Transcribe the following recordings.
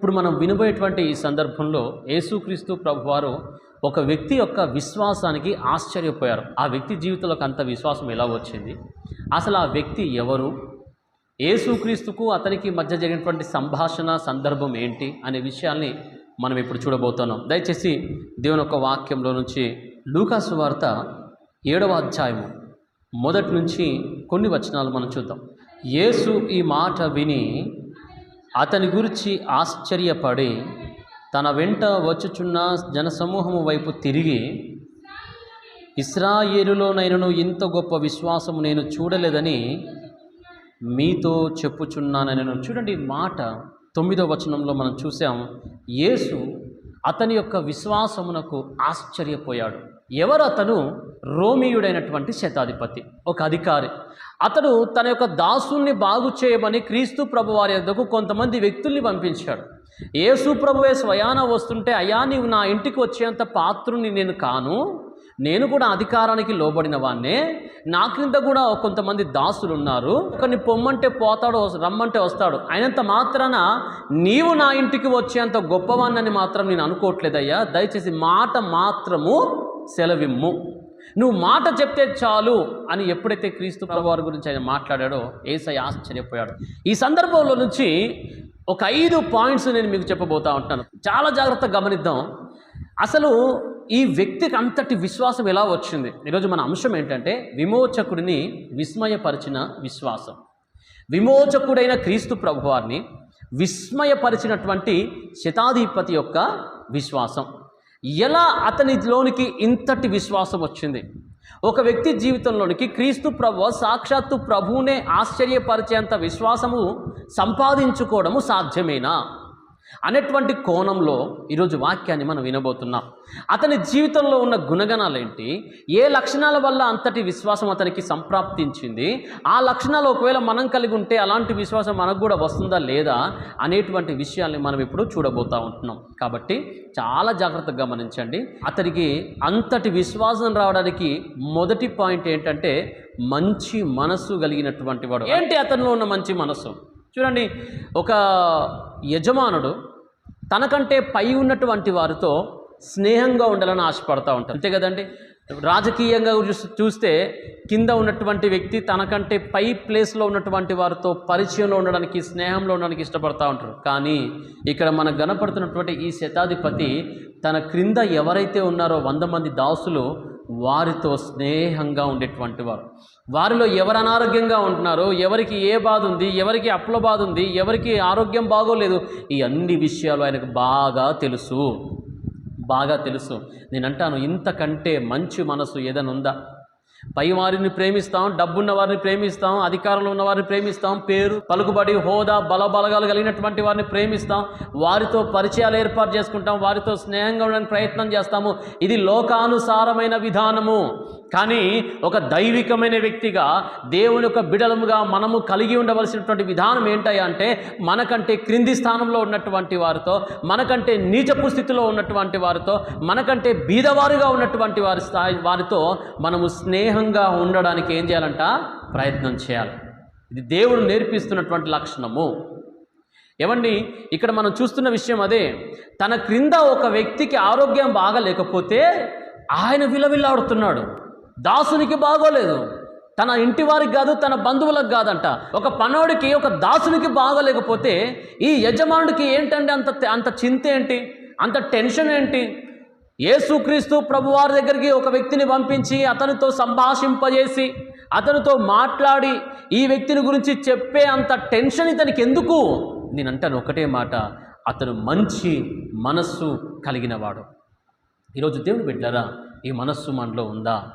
ఇప్పుడు మనం వినబోయేటువంటి ఈ సందర్భంలో యేసుక్రీస్తు ప్రభువారు ఒక వ్యక్తి యొక్క విశ్వాసానికి ఆశ్చర్యపోయారు. ఆ వ్యక్తి జీవితంలోకి అంత విశ్వాసం ఎలా వచ్చింది? అసలు ఆ వ్యక్తి ఎవరు? యేసుక్రీస్తుకు అతనికి మధ్య జరిగినటువంటి సంభాషణ సందర్భం ఏంటి? అనే విషయాల్ని మనం ఇప్పుడు చూడబోతున్నాం. దయచేసి దేవుని యొక్క వాక్యంలో నుంచి లూకాసు వార్త ఏడవ అధ్యాయము మొదటి నుంచి కొన్ని వచనాలు మనం చూద్దాం. యేసు ఈ మాట విని అతని గురించి ఆశ్చర్యపడి తన వెంట వచ్చుచున్న జనసమూహము వైపు తిరిగి ఇస్రాయేలులోనైనను ఇంత గొప్ప విశ్వాసము నేను చూడలేదని మీతో చెప్పుచున్నానని చూడండి మాట తొమ్మిదో వచనంలో మనం చూసాం. యేసు అతని యొక్క విశ్వాసమునకు ఆశ్చర్యపోయాడు. ఎవరు అతను రోమియుడైనటువంటి శతాధిపతి ఒక అధికారి. అతడు తన యొక్క దాసుల్ని బాగు చేయమని క్రీస్తు ప్రభు వారి యొద్దకు కొంతమంది వ్యక్తుల్ని పంపించాడు. యేసు ప్రభువే స్వయాన వస్తుంటే అయ్యా నీవు నా ఇంటికి వచ్చేంత పాత్రుని నేను కాను. నేను కూడా అధికారానికి లోబడిన వాన్నే నా క్రింద కూడా కొంతమంది దాసులు ఉన్నారు ఒకరిని పొమ్మంటే పోతాడు రమ్మంటే వస్తాడు. అయినంత మాత్రాన నీవు నా ఇంటికి వచ్చేంత గొప్పవాన్నని మాత్రం నేను అనుకోవట్లేదయ్యా. దయచేసి మాట మాత్రము సెలవిమ్ము. నువ్వు మాట చెప్తే చాలు అని ఎప్పుడైతే క్రీస్తు ప్రభువారి గురించి ఆయన మాట్లాడాడో ఏసై ఆశ్చర్యపోయాడు. ఈ సందర్భంలో నుంచి ఒక ఐదు పాయింట్స్ నేను మీకు చెప్పబోతా ఉంటాను. చాలా జాగ్రత్తగా గమనిద్దాం. అసలు ఈ వ్యక్తికి అంతటి విశ్వాసం ఎలా వచ్చింది? ఈరోజు మన అంశం ఏంటంటే విమోచకుడిని విస్మయపరిచిన విశ్వాసం. విమోచకుడైన క్రీస్తు ప్రభువారిని విస్మయపరిచినటువంటి శతాధిపతి యొక్క విశ్వాసం. ఎలా అతనిలోనికి ఇంతటి విశ్వాసం వచ్చింది? ఒక వ్యక్తి జీవితంలోనికి క్రీస్తు ప్రభు సాక్షాత్తు ప్రభువునే ఆశ్చర్యపరిచేంత విశ్వాసము సంపాదించుకోవడము సాధ్యమేనా? అనేటువంటి కోణంలో ఈరోజు వాక్యాన్ని మనం వినబోతున్నాం. అతని జీవితంలో ఉన్న గుణగణాలు ఏంటి ఏ లక్షణాల వల్ల అంతటి విశ్వాసం అతనికి సంప్రాప్తించింది? ఆ లక్షణాలు ఒకవేళ మనం కలిగి ఉంటే అలాంటి విశ్వాసం మనకు కూడా వస్తుందా లేదా అనేటువంటి విషయాల్ని మనం ఇప్పుడు చూడబోతూ ఉంటున్నాం. కాబట్టి చాలా జాగ్రత్తగా గమనించండి. అతనికి అంతటి విశ్వాసం రావడానికి మొదటి పాయింట్ ఏంటంటే మంచి మనస్సు కలిగినటువంటి వాడు. ఏంటి అతనిలో ఉన్న మంచి మనస్సు? చూడండి ఒక యజమానుడు తనకంటే పై ఉన్నటువంటి వారితో స్నేహంగా ఉండాలని ఆశపడతా ఉంటారు అంతే కదండి? రాజకీయంగా చూస్తే కింద ఉన్నటువంటి వ్యక్తి తనకంటే పై ప్లేస్లో ఉన్నటువంటి వారితో పరిచయంలో ఉండడానికి స్నేహంలో ఉండడానికి ఇష్టపడతా ఉంటారు కానీ ఇక్కడ మనకు కనపడుతున్నటువంటి ఈ శతాధిపతి తన క్రింద ఎవరైతే ఉన్నారో వంద మంది దాసులు వారితో స్నేహంగా ఉండేటువంటి వారు. వారిలో ఎవరు అనారోగ్యంగా ఉంటున్నారో ఎవరికి ఏ బాధ ఉంది ఎవరికి అప్పుల బాధ ఉంది ఎవరికి ఆరోగ్యం బాగోలేదు ఈ అన్ని విషయాలు ఆయనకు బాగా తెలుసు. బాగా తెలుసు. నేను అంటాను ఇంతకంటే మంచి మనసు ఏదైనా ఉందా? పై వారిని ప్రేమిస్తాం డబ్బున్న వారిని ప్రేమిస్తాం అధికారంలో ఉన్న వారిని ప్రేమిస్తాం పేరు పలుకుబడి హోదా బలబలగాలు కలిగినటువంటి వారిని ప్రేమిస్తాం వారితో పరిచయాలు ఏర్పాటు చేసుకుంటాం వారితో స్నేహంగా ఉండడానికి ప్రయత్నం చేస్తాము. ఇది లోకానుసారమైన విధానము. కానీ ఒక దైవికమైన వ్యక్తిగా దేవుని యొక్క బిడలముగా మనము కలిగి ఉండవలసినటువంటి విధానం ఏంటయ్యా అంటే మనకంటే క్రింది స్థానంలో ఉన్నటువంటి వారితో మనకంటే నీచపు స్థితిలో ఉన్నటువంటి వారితో మనకంటే బీదవారుగా ఉన్నటువంటి వారి స్థాయి వారితో మనము స్నేహ స్నేహంగా ఉండడానికి ఏం చేయాలంట? ప్రయత్నం చేయాలి. ఇది దేవుడు నేర్పిస్తున్నటువంటి లక్షణము. ఏమండి ఇక్కడ మనం చూస్తున్న విషయం అదే. తన క్రింద ఒక వ్యక్తికి ఆరోగ్యం బాగలేకపోతే ఆయన విలవిల్లాడుతున్నాడు. దాసునికి బాగోలేదు. తన ఇంటి వారికి కాదు తన బంధువులకు కాదంట. ఒక పనోడికి ఒక దాసునికి బాగోలేకపోతే ఈ యజమానుడికి ఏంటంటే అంత అంత చింత ఏంటి? అంత టెన్షన్ ఏంటి? యేసుక్రీస్తు ప్రభువారి దగ్గరికి ఒక వ్యక్తిని పంపించి అతనితో సంభాషింపజేసి అతనితో మాట్లాడి ఈ వ్యక్తిని గురించి చెప్పే అంత టెన్షన్ ఇతనికి ఎందుకు? నేను అంటాను ఒకటే మాట అతను మంచి మనస్సు కలిగినవాడు. ఈరోజు దేవుడు బిడ్డారా ఈ మనస్సు మనలో ఉందా?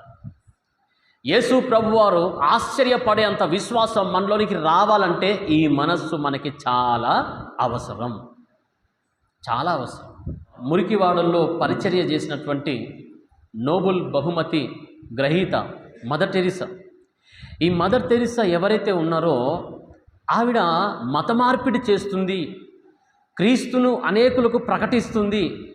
యేసు ప్రభువారు ఆశ్చర్యపడే అంత విశ్వాసం మనలోనికి రావాలంటే ఈ మనస్సు మనకి చాలా అవసరం. చాలా అవసరం. మురికివాడల్లో పరిచర్య చేసినటువంటి నోబుల్ బహుమతి గ్రహీత మదర్ టెరిసా ఈ మదర్ టెరిసా ఎవరైతే ఉన్నారో ఆవిడ మత మార్పిడి చేస్తుంది క్రీస్తును అనేకులకు ప్రకటిస్తుంది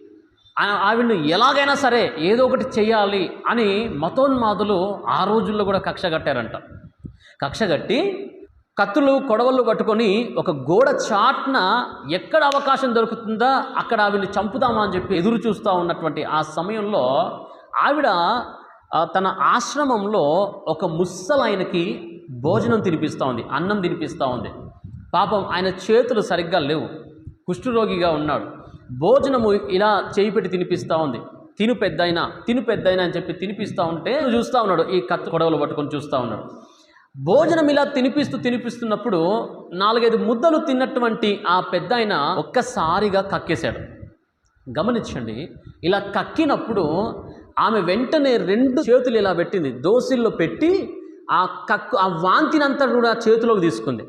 ఆవిడను ఎలాగైనా సరే ఏదో ఒకటి చేయాలి అని మతోన్మాదులు ఆ రోజుల్లో కూడా కక్ష కట్టారంట. కక్ష కట్టి కత్తులు కొడవళ్ళు పట్టుకొని ఒక గోడ చాట్న ఎక్కడ అవకాశం దొరుకుతుందా అక్కడ ఆవిడని చంపుదామా అని చెప్పి ఎదురు చూస్తూ ఉన్నటువంటి ఆ సమయంలో ఆవిడ తన ఆశ్రమంలో ఒక ముస్సలాయనకి భోజనం తినిపిస్తూ ఉంది అన్నం తినిపిస్తూ ఉంది. పాపం ఆయన చేతులు సరిగ్గా లేవు. కుష్ఠరోగిగా ఉన్నాడు. భోజనము ఇలా చేయి పెట్టి తినిపిస్తూ ఉంది. తిను పెద్దయినా తిను పెద్దయినా అని చెప్పి తినిపిస్తూ ఉంటే చూస్తూ ఉన్నాడు. ఈ కత్తి కొడవలు పట్టుకొని చూస్తూ ఉన్నాడు. భోజనం ఇలా తినిపిస్తూ తినిపిస్తున్నప్పుడు నాలుగైదు ముద్దలు తిన్నటువంటి ఆ పెద్ద ఆయన ఒక్కసారిగా కక్కేశాడు. గమనించండి ఇలా కక్కినప్పుడు ఆమె వెంటనే రెండు చేతులు ఇలా పెట్టింది. దోసిల్లో పెట్టి ఆ కక్కు ఆ వాంతినంతా కూడా చేతిలోకి తీసుకుంది.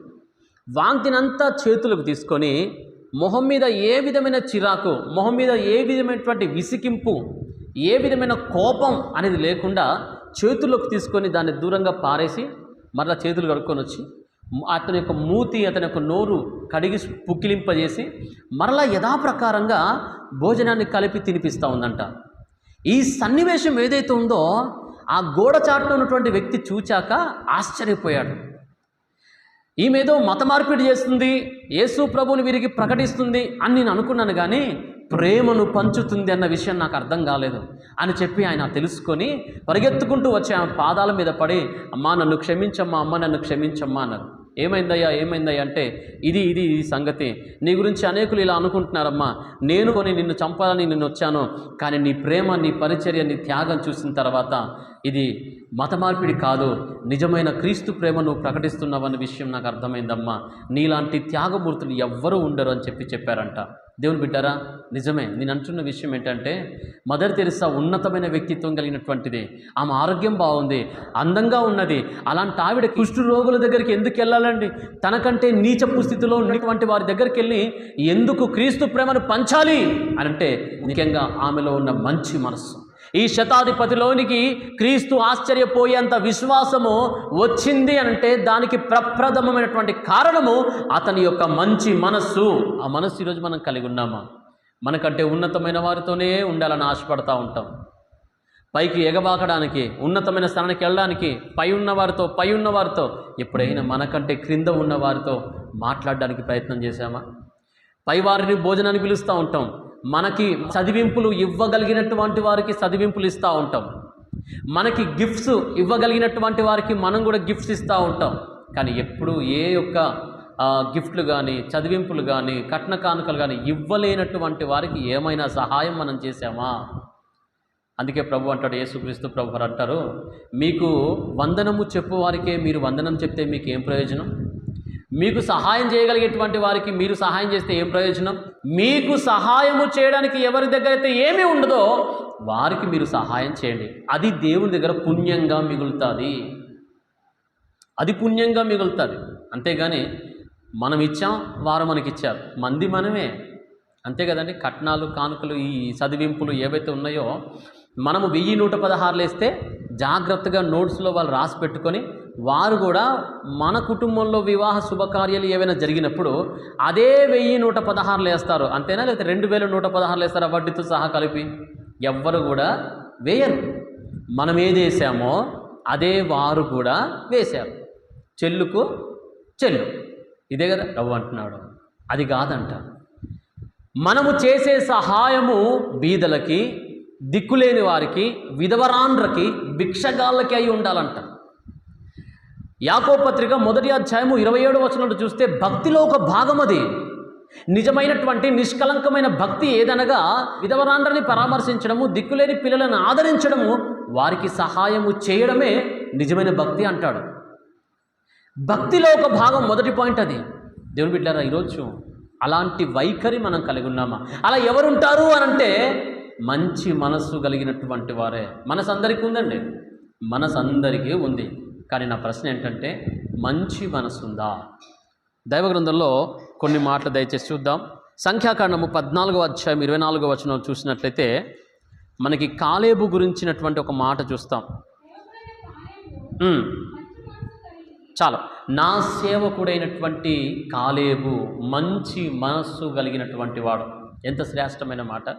వాంతినంతా చేతులకు తీసుకొని మొహం మీద ఏ విధమైన చిరాకు మొహం మీద ఏ విధమైనటువంటి విసికింపు ఏ విధమైన కోపం అనేది లేకుండా చేతుల్లోకి తీసుకొని దాన్ని దూరంగా పారేసి మరలా చేతులు కడుక్కొని వచ్చి అతని యొక్క మూతి అతని యొక్క నోరు కడిగి పుక్కిలింపజేసి మరలా యథాప్రకారంగా భోజనాన్ని కలిపి తినిపిస్తూ ఉందంట. ఈ సన్నివేశం ఏదైతే ఉందో ఆ గోడ చాటున ఉన్నటువంటి వ్యక్తి చూచాక ఆశ్చర్యపోయాడు. ఈమెదో మత మార్పిడి చేస్తుంది యేసు ప్రభుని వీరికి ప్రకటిస్తుంది అని నేను అనుకున్నాను కానీ ప్రేమను పంచుతుంది అన్న విషయం నాకు అర్థం కాలేదు అని చెప్పి ఆయన తెలుసుకొని పరిగెత్తుకుంటూ వచ్చి ఆమె పాదాల మీద పడి అమ్మా నన్ను క్షమించమ్మా అమ్మ నన్ను క్షమించమ్మా అన్నారు. ఏమైందయ్యా ఏమైందయ్యా? అంటే ఇది ఇది ఈ సంగతి. నీ గురించి అనేకులు ఇలా అనుకుంటున్నారమ్మా. నేను కొని నిన్ను చంపాలని నిన్ను వచ్చాను. కానీ నీ ప్రేమ నీ పరిచర్య నీ త్యాగం చూసిన తర్వాత ఇది మత మార్పిడి కాదు నిజమైన క్రీస్తు ప్రేమను ప్రకటిస్తున్నావన్న విషయం నాకు అర్థమైందమ్మా. నీలాంటి త్యాగమూర్తులు ఎవ్వరూ ఉండరు అని చెప్పి చెప్పారంట. దేవుని బిడ్డారా నిజమే నేను అంటున్న విషయం ఏంటంటే మదర్ తెరిసా ఉన్నతమైన వ్యక్తిత్వం కలిగినటువంటిది. ఆమె ఆరోగ్యం బాగుంది అందంగా ఉన్నది. అలాంటి ఆవిడ కుష్ఠు రోగుల దగ్గరికి ఎందుకు వెళ్ళాలండి? తనకంటే నీచపు స్థితిలో ఉన్నటువంటి వారి దగ్గరికి వెళ్ళి ఎందుకు క్రీస్తు ప్రేమను పంచాలి? అని అంటే ముఖ్యంగా ఆమెలో ఉన్న మంచి మనస్సు. ఈ శతాధిపతిలోనికి క్రీస్తు ఆశ్చర్యపోయేంత విశ్వాసము వచ్చింది అంటే దానికి ప్రప్రథమమైనటువంటి కారణము అతని యొక్క మంచి మనస్సు. ఆ మనస్సు ఈరోజు మనం కలిగి ఉన్నామా? మనకంటే ఉన్నతమైన వారితోనే ఉండాలని ఆశపడతా ఉంటాం. పైకి ఎగబాకడానికి ఉన్నతమైన స్థానానికి వెళ్ళడానికి పై ఉన్నవారితో పై ఉన్నవారితో ఎప్పుడైనా మనకంటే క్రింద ఉన్నవారితో మాట్లాడడానికి ప్రయత్నం చేశామా? పై వారిని భోజనానికి పిలుస్తూ ఉంటాం. మనకి చదివింపులు ఇవ్వగలిగినటువంటి వారికి చదివింపులు ఇస్తూ ఉంటాం. మనకి గిఫ్ట్స్ ఇవ్వగలిగినటువంటి వారికి మనం కూడా గిఫ్ట్స్ ఇస్తూ ఉంటాం. కానీ ఎప్పుడు ఏ యొక్క గిఫ్ట్లు కానీ చదివింపులు కానీ కట్న కానుకలు కానీ ఇవ్వలేనటువంటి వారికి ఏమైనా సహాయం మనం చేశామా? అందుకే ప్రభు అంటాడు యేసుక్రీస్తు ప్రభు అంటారు మీకు వందనము చెప్పువారికే మీరు వందనం చెప్తే మీకు ఏం ప్రయోజనం? మీకు సహాయం చేయగలిగేటువంటి వారికి మీరు సహాయం చేస్తే ఏం ప్రయోజనం? మీకు సహాయము చేయడానికి ఎవరి దగ్గర అయితే ఏమీ ఉండదో వారికి మీరు సహాయం చేయండి. అది దేవుని దగ్గర పుణ్యంగా మిగులుతుంది. అది పుణ్యంగా మిగులుతుంది. అంతేగాని మనం ఇచ్చాం వారు మనకిచ్చారు మంది మనమే. అంతే కదండి కట్నాలు కానుకలు ఈ చదివింపులు ఏవైతే ఉన్నాయో మనము వెయ్యి నూట పదహారులు వేస్తే జాగ్రత్తగా నోట్స్లో వాళ్ళు రాసి పెట్టుకొని వారు కూడా మన కుటుంబంలో వివాహ శుభకార్యాలు ఏవైనా జరిగినప్పుడు అదే వెయ్యి నూట పదహారులు వేస్తారు. అంతేనా? లేకపోతే రెండు వేల నూట పదహారులు వేస్తారా వడ్డీతో సహా కలిపి? ఎవ్వరు కూడా వేయరు. మనం ఏది వేసామో అదే వారు కూడా వేశారు. చెల్లుకు చెల్లు. ఇదే కదా రవ్వ అంటున్నాడు. అది కాదంట. మనము చేసే సహాయము బీదలకి దిక్కులేని వారికి విధవరాండ్రకి భిక్షగాళ్ళకి అయి ఉండాలంట. యాకో పత్రిక మొదటి అధ్యాయము ఇరవై ఏడు వచనంలో చూస్తే భక్తిలో ఒక భాగం అది. నిజమైనటువంటి నిష్కలంకమైన భక్తి ఏదనగా విధవరాండ్రని పరామర్శించడము దిక్కులేని పిల్లలను ఆదరించడము వారికి సహాయము చేయడమే నిజమైన భక్తి అంటాడు. భక్తిలో ఒక భాగం మొదటి పాయింట్ అది. దేవుని బిడ్డారా ఈరోజు అలాంటి వైఖరి మనం కలిగి ఉన్నామా? అలా ఎవరుంటారు అని అంటే మంచి మనస్సు కలిగినటువంటి వారే. మనసు అందరికీ ఉందండి. మనసు అందరికీ ఉంది. కానీ నా ప్రశ్న ఏంటంటే మంచి మనసు ఉందా దైవ గ్రంథంలో కొన్ని మాటలు దయచేసి చూద్దాం. సంఖ్యాకాండము పద్నాలుగో అధ్యాయం ఇరవై నాలుగో వచనం చూసినట్లయితే మనకి కాలేబు గురించినటువంటి ఒక మాట చూస్తాం. చాలా. నా సేవకుడైనటువంటి కాలేబు మంచి మనస్సు కలిగినటువంటి వాడు. ఎంత శ్రేష్టమైన మాట.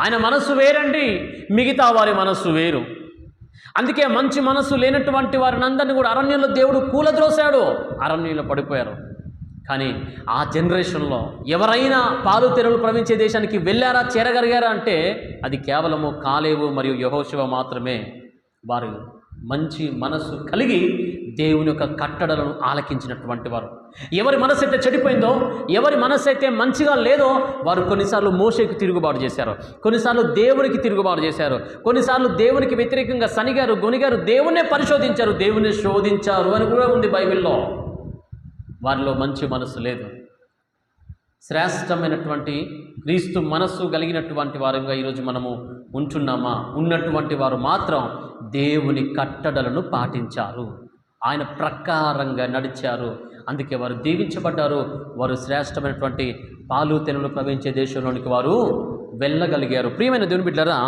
ఆయన మనస్సు వేరండి మిగతా వారి మనస్సు వేరు. అందుకే మంచి మనసు లేనటువంటి వారిని అందరినీ కూడా అరణ్యంలో దేవుడు కూలద్రోశాడు. అరణ్యంలో పడిపోయారు. కానీ ఆ జనరేషన్లో ఎవరైనా పాలు తెరువులు ప్రవహించే దేశానికి వెళ్ళారా చేరగలిగారా అంటే అది కేవలము కాలేవు మరియు యహోశివ మాత్రమే. వారు మంచి మనసు కలిగి దేవుని యొక్క కట్టడలను ఆలకించినటువంటి వారు. ఎవరి మనసు అయితే చెడిపోయిందో ఎవరి మనసు అయితే మంచిగా లేదో వారు కొన్నిసార్లు మోషేకి తిరుగుబాటు చేశారు. కొన్నిసార్లు దేవునికి తిరుగుబాటు చేశారు. కొన్నిసార్లు దేవునికి వ్యతిరేకంగా సనిగారు గొనిగారు దేవుణ్ణే పరిశోధించారు. దేవుణ్ణి శోధించారు అని కూడా ఉంది బైబిల్లో. వారిలో మంచి మనసు లేదు. శ్రేష్టమైనటువంటి క్రీస్తు మనస్సు కలిగినటువంటి వారుగా ఈరోజు మనము ఉంటున్నామా? ఉన్నటువంటి వారు మాత్రం దేవుని కట్టడలను పాటించారు. ఆయన ప్రకారంగా నడిచారు. అందుకే వారు దీవించబడ్డారు. వారు శ్రేష్టమైనటువంటి పాలు తెనులు ప్రవహించే దేశంలోనికి వారు వెళ్ళగలిగారు. ప్రియమైన దేవుని బిడ్డరా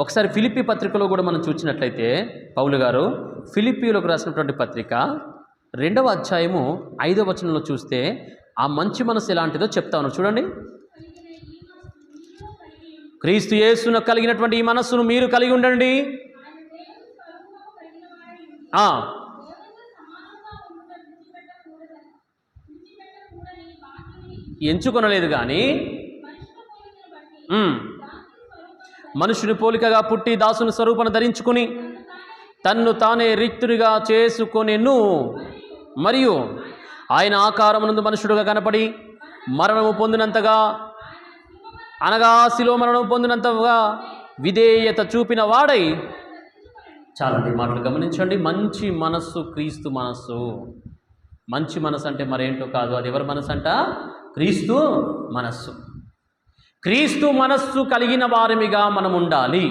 ఒకసారి ఫిలిపి పత్రికలో కూడా మనం చూసినట్లయితే పౌలు గారు ఫిలిపిలకు రాసినటువంటి పత్రిక రెండవ అధ్యాయము ఐదవ వచనంలో చూస్తే ఆ మంచి మనసు ఎలాంటిదో చెప్తాను చూడండి. క్రీస్తు యేసును కలిగినటువంటి ఈ మనస్సును మీరు కలిగి ఉండండి. ఎంచుకొనలేదు కానీ మనుషుని పోలికగా పుట్టి దాసుని స్వరూపను ధరించుకుని తన్ను తానే రిక్తుడిగా చేసుకొనెను. మరియు ఆయన ఆకారమునందు మనుషుడుగా కనపడి మరణము పొందినంతగా అనగా శిలో మరణం పొందినంతగా విధేయత చూపిన వాడై. చాలండి మాటలు గమనించండి. మంచి మనస్సు క్రీస్తు మనస్సు. మంచి మనసు అంటే మరేంటో కాదు అది ఎవరి మనసు అంట? క్రీస్తు మనస్సు. క్రీస్తు మనస్సు కలిగిన వారిమిగా మనం ఉండాలి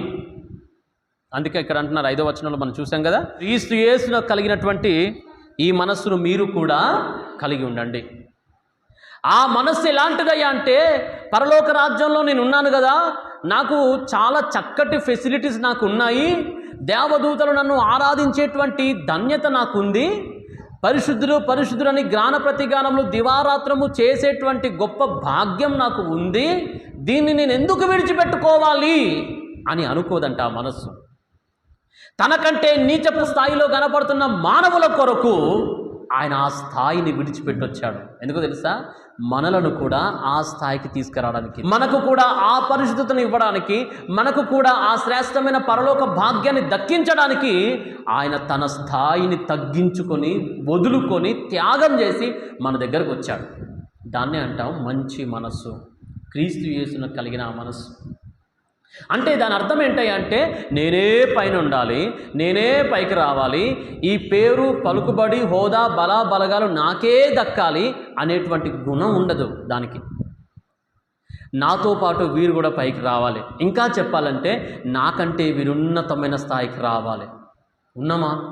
అందుకే ఇక్కడ అంటున్నారు ఐదో వచనంలో మనం చూసాం కదా క్రీస్తు యేసున కలిగినటువంటి ఈ మనస్సును మీరు కూడా కలిగి ఉండండి. ఆ మనస్సు ఎలాంటిదయ్యా అంటే పరలోక రాజ్యంలో నేను ఉన్నాను కదా నాకు చాలా చక్కటి ఫెసిలిటీస్ నాకు ఉన్నాయి దేవదూతలు నన్ను ఆరాధించేటువంటి ధన్యత నాకుంది పరిశుద్ధులు పరిశుద్ధులని జ్ఞాన ప్రతిగానములు దివారాత్రము చేసేటువంటి గొప్ప భాగ్యం నాకు ఉంది. దీన్ని నేను ఎందుకు విడిచిపెట్టుకోవాలి అని అనుకోదంట ఆ మనస్సు. తనకంటే నీచపు స్థాయిలో కనపడుతున్న మానవుల కొరకు ఆయన ఆ స్థాయిని విడిచిపెట్టొచ్చాడు. ఎందుకో తెలుసా? మనలను కూడా ఆ స్థాయికి తీసుకురావడానికి. మనకు కూడా ఆ పరిశుద్ధతను ఇవ్వడానికి మనకు కూడా ఆ శ్రేష్టమైన పరలోక భాగ్యాన్ని దక్కించడానికి ఆయన తన స్థాయిని తగ్గించుకొని వదులుకొని త్యాగం చేసి మన దగ్గరకు వచ్చాడు. దాన్నే అంటాం మంచి మనస్సు. క్రీస్తు యేసును కలిగిన ఆ మనస్సు. అంటే దాని అర్థం ఏంటంటే అంటే నేనే పైన ఉండాలి నేనే పైకి రావాలి ఈ పేరు పలుకుబడి హోదా బల బలగాలు నాకే దక్కాలి అనేటువంటి గుణం ఉండదు దానికి. నాతో పాటు వీరు కూడా పైకి రావాలి. ఇంకా చెప్పాలంటే నాకంటే వీరున్నతమైన స్థాయికి రావాలి. ఉన్నామా?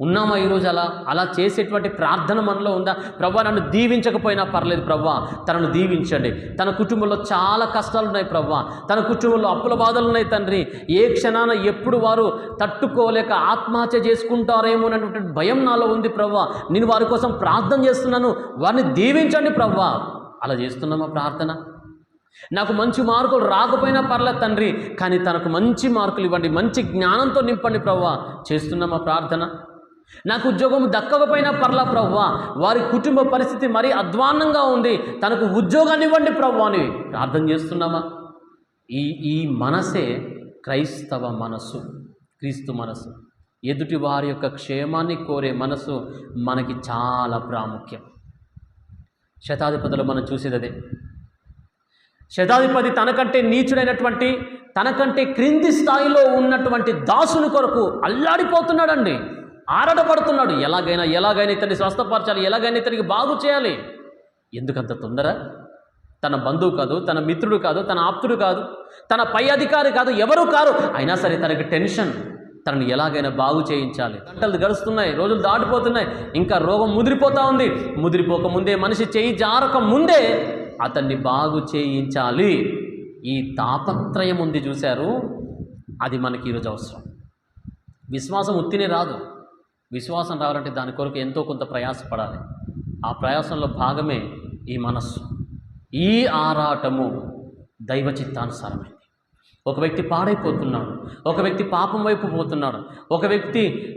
ఉన్నామా ఈరోజు అలా? అలా చేసేటువంటి ప్రార్థన మనలో ఉందా? ప్రభా నన్ను దీవించకపోయినా పర్లేదు ప్రవ్వా తనను దీవించండి. తన కుటుంబంలో చాలా కష్టాలు ఉన్నాయి ప్రవ్వా తన కుటుంబంలో అప్పుల బాధలు ఉన్నాయి తండ్రి. ఏ క్షణాన ఎప్పుడు వారు తట్టుకోలేక ఆత్మహత్య చేసుకుంటారేమో అనేటువంటి భయం నాలో ఉంది ప్రవ్వా నేను వారి కోసం ప్రార్థన చేస్తున్నాను. వారిని దీవించండి ప్రవ్వా అలా చేస్తున్నామా ప్రార్థన? నాకు మంచి మార్కులు రాకపోయినా పర్లేదు తండ్రి. కానీ తనకు మంచి మార్కులు ఇవ్వండి. మంచి జ్ఞానంతో నింపండి ప్రవ్వా చేస్తున్నామా ప్రార్థన? నాకు ఉద్యోగం దక్కకపోయినా పర్లా ప్రవ్వా వారి కుటుంబ పరిస్థితి మరీ అధ్వాన్నంగా ఉంది తనకు ఉద్యోగాన్ని ఇవ్వండి ప్రవ్వా అని ప్రార్థన చేస్తున్నామా? ఈ ఈ మనసే క్రైస్తవ మనస్సు క్రీస్తు మనస్సు. ఎదుటి వారి యొక్క క్షేమాన్ని కోరే మనసు మనకి చాలా ప్రాముఖ్యం. శతాధిపతులు మనం చూసేది అదే. శతాధిపతి తనకంటే నీచుడైనటువంటి తనకంటే క్రింది స్థాయిలో ఉన్నటువంటి దాసుని కొరకు అల్లాడిపోతున్నాడండి. ఆరడపడుతున్నాడు ఎలాగైనా ఎలాగైనా ఇతన్ని స్వస్థపరచాలి ఎలాగైనా ఇతనికి బాగు చేయాలి. ఎందుకంత తొందర? తన బంధువు కాదు తన మిత్రుడు కాదు తన ఆప్తుడు కాదు తన పై అధికారి కాదు ఎవరు కారు అయినా సరే తనకి టెన్షన్. తనని ఎలాగైనా బాగు చేయించాలి. గంటలు గడుస్తున్నాయి రోజులు దాటిపోతున్నాయి ఇంకా రోగం ముదిరిపోతూ ఉంది. ముదిరిపోక ముందే మనిషి చేయి జారక ముందే అతన్ని బాగు చేయించాలి. ఈ తాపత్రయం ఉంది చూశారు. అది మనకి ఈరోజు అవసరం. విశ్వాసం ఉత్తినే రాదు. విశ్వాసం రావాలంటే దాని కొరకు ఎంతో కొంత ప్రయాసపడాలి. ఆ ప్రయాసంలో భాగమే ఈ మనస్సు. ఈ ఆరాటము దైవ చిత్తానుసారమైంది ఒక వ్యక్తి పాడైపోతున్నాడు. ఒక వ్యక్తి పాపం వైపు పోతున్నాడు. ఒక వ్యక్తి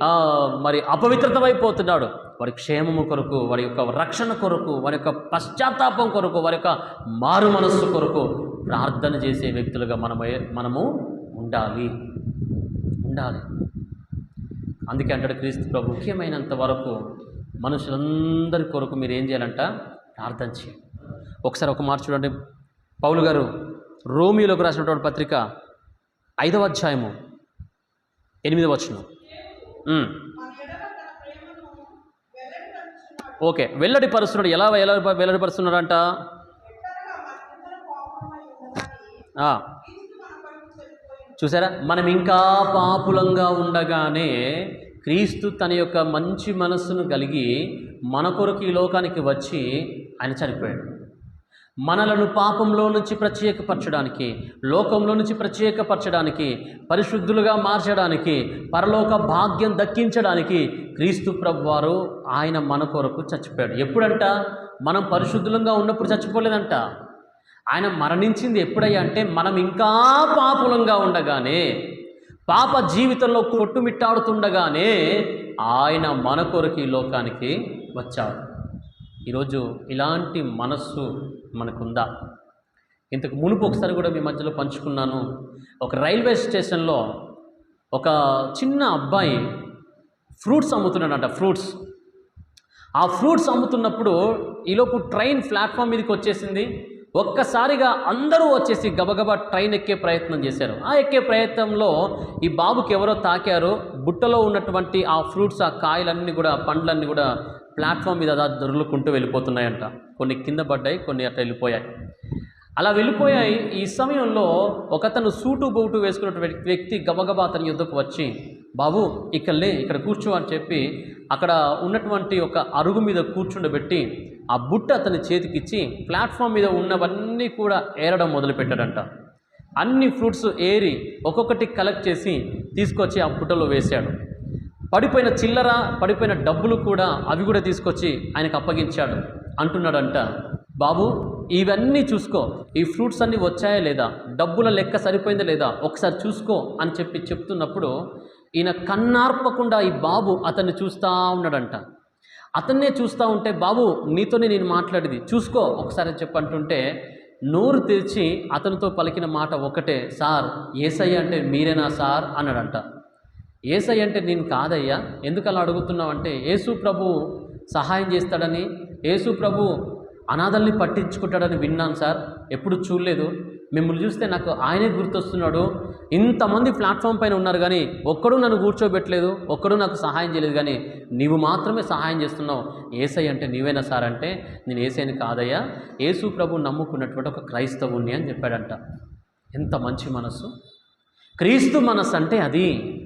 మరి అపవిత్రత వైపు పోతున్నాడు. వారి క్షేమము కొరకు వారి యొక్క రక్షణ కొరకు వారి యొక్క పశ్చాత్తాపం కొరకు వారి యొక్క మారు మనస్సు కొరకు ప్రార్థన చేసే వ్యక్తులుగా మనమే మనము ఉండాలి. ఉండాలి. అందుకే అంటాడు క్రీస్తు ప్రభు ముఖ్యమైనంత వరకు మనుషులందరి కొరకు మీరు ఏం చేయాలంట? ప్రార్థన చేయండి. ఒకసారి ఒక మార్చి చూడండి. పౌలు గారు రోమియోలోకి రాసినటువంటి పత్రిక ఐదవ అధ్యాయము ఎనిమిది వచనం. ఓకే వెల్లడి పరుస్తున్నాడు. ఎలా ఎలా వెల్లడి పరుస్తున్నాడంట? చూసారా? మనం ఇంకా పాపులంగా ఉండగానే క్రీస్తు తన యొక్క మంచి మనస్సును కలిగి మన కొరకు ఈ లోకానికి వచ్చి ఆయన చనిపోయాడు. మనలను పాపంలో నుంచి ప్రత్యేకపరచడానికి లోకంలో నుంచి ప్రత్యేకపరచడానికి పరిశుద్ధులుగా మార్చడానికి పరలోక భాగ్యం దక్కించడానికి క్రీస్తు ప్రభువారు ఆయన మన కొరకు చచ్చిపోయాడు. ఎప్పుడంట? మనం పరిశుద్ధులంగా ఉన్నప్పుడు చచ్చిపోలేదంట. ఆయన మరణించింది ఎప్పుడయ్యా అంటే మనం ఇంకా పాపులంగా ఉండగానే పాప జీవితంలో కొట్టుమిట్టాడుతుండగానే ఆయన మన కొరకు ఈ లోకానికి వచ్చాడు. ఈరోజు ఇలాంటి మనస్సు మనకుందా? ఇంతకు మునుపు ఒకసారి కూడా మీ మధ్యలో పంచుకున్నాను. ఒక రైల్వే స్టేషన్లో ఒక చిన్న అబ్బాయి ఫ్రూట్స్ అమ్ముతున్నాడంట ఫ్రూట్స్. ఆ ఫ్రూట్స్ అమ్ముతున్నప్పుడు ఈలోపు ట్రైన్ ప్లాట్ఫామ్ మీదకి వచ్చేసింది. ఒక్కసారిగా అందరూ వచ్చేసి గబగబా ట్రైన్ ఎక్కే ప్రయత్నం చేశారు. ఆ ఎక్కే ప్రయత్నంలో ఈ బాబుకి ఎవరో తాకారు. బుట్టలో ఉన్నటువంటి ఆ ఫ్రూట్స్ ఆ కాయలన్నీ కూడా పండ్లన్నీ కూడా ప్లాట్ఫామ్ మీద అలా దొరులుకుంటూ వెళ్ళిపోతున్నాయంట. కొన్ని కింద పడ్డాయి కొన్ని అట్లా వెళ్ళిపోయాయి. అలా వెళ్ళిపోయాయి. ఈ సమయంలో ఒకతను సూటు బూటు వేసుకున్నటువంటి వ్యక్తి గబగబా అతని యుద్ధకు వచ్చి బాబు ఇక్కడ లే ఇక్కడ కూర్చో అని చెప్పి అక్కడ ఉన్నటువంటి ఒక అరుగు మీద కూర్చుండబెట్టి ఆ బుట్ట అతని చేతికిచ్చి ప్లాట్ఫామ్ మీద ఉన్నవన్నీ కూడా ఏరడం మొదలుపెట్టాడంట. అన్ని ఫ్రూట్స్ ఏరి ఒక్కొక్కటి కలెక్ట్ చేసి తీసుకొచ్చి ఆ బుట్టలో వేశాడు. పడిపోయిన చిల్లర పడిపోయిన డబ్బులు కూడా అవి కూడా తీసుకొచ్చి ఆయనకు అప్పగించాడు. అంటున్నాడంట బాబు ఇవన్నీ చూసుకో. ఈ ఫ్రూట్స్ అన్నీ వచ్చాయా లేదా? డబ్బుల లెక్క సరిపోయిందా లేదా? ఒకసారి చూసుకో అని చెప్పి చెప్తున్నప్పుడు ఈయన కన్నార్పకుండా ఈ బాబు అతన్ని చూస్తూ ఉన్నాడంట. అతన్నే చూస్తూ ఉంటే బాబు నీతోనే నేను మాట్లాడేది. చూసుకో ఒకసారి చెప్పంటుంటే నోరు తెరిచి అతనితో పలికిన మాట ఒకటే సార్ ఏసయ్య అంటే మీరేనా సార్? అన్నాడంట. ఏసై అంటే నేను కాదయ్యా. ఎందుకు అలా అడుగుతున్నావు అంటే యేసు ప్రభు సహాయం చేస్తాడని యేసు ప్రభు అనాథల్ని పట్టించుకుంటాడని విన్నాను సార్. ఎప్పుడు చూడలేదు. మిమ్మల్ని చూస్తే నాకు ఆయనే గుర్తొస్తున్నాడు. ఇంతమంది ప్లాట్ఫామ్ పైన ఉన్నారు కానీ ఒక్కడూ నన్ను కూర్చోబెట్టలేదు ఒక్కడూ నాకు సహాయం చేయలేదు కానీ నీవు మాత్రమే సహాయం చేస్తున్నావు. ఏసై అంటే నీవేనా సార్ అంటే నేను ఏసైని కాదయ్యా. యేసు ప్రభు నమ్ముకున్నటువంటి ఒక క్రైస్తవుణ్ణి అని చెప్పాడంట. ఎంత మంచి మనస్సు. క్రీస్తు మనస్సు అంటే అది.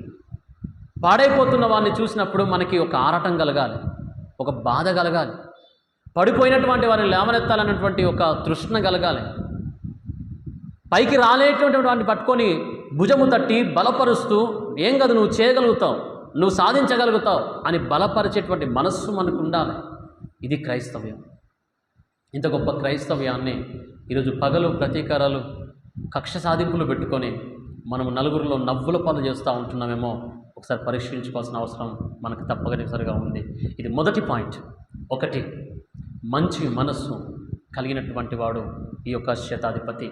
పాడైపోతున్న వారిని చూసినప్పుడు మనకి ఒక ఆరాటం కలగాలి ఒక బాధ కలగాలి. పడిపోయినటువంటి వారిని లేవనెత్తాలన్నటువంటి ఒక తృష్ణ కలగాలి. పైకి రాలేటువంటి పట్టుకొని భుజము తట్టి బలపరుస్తూ ఏం కాదు నువ్వు చేయగలుగుతావు? నువ్వు సాధించగలుగుతావు? అని బలపరిచేటువంటి మనస్సు మనకు ఉండాలి. ఇది క్రైస్తవ్యం. ఇంత గొప్ప క్రైస్తవ్యాన్ని ఈరోజు పగలు ప్రతీకారాలు కక్ష సాధింపులు పెట్టుకొని మనము నలుగురిలో నవ్వుల పాలు చేస్తూ ఉంటున్నామేమో ఒకసారి పరీక్షించుకోవాల్సిన అవసరం మనకు తప్పనిసరిగా ఉంది. ఇది మొదటి పాయింట్. ఒకటి మంచి మనస్సు కలిగినటువంటి వాడు ఈ యొక్క శతాధిపతి.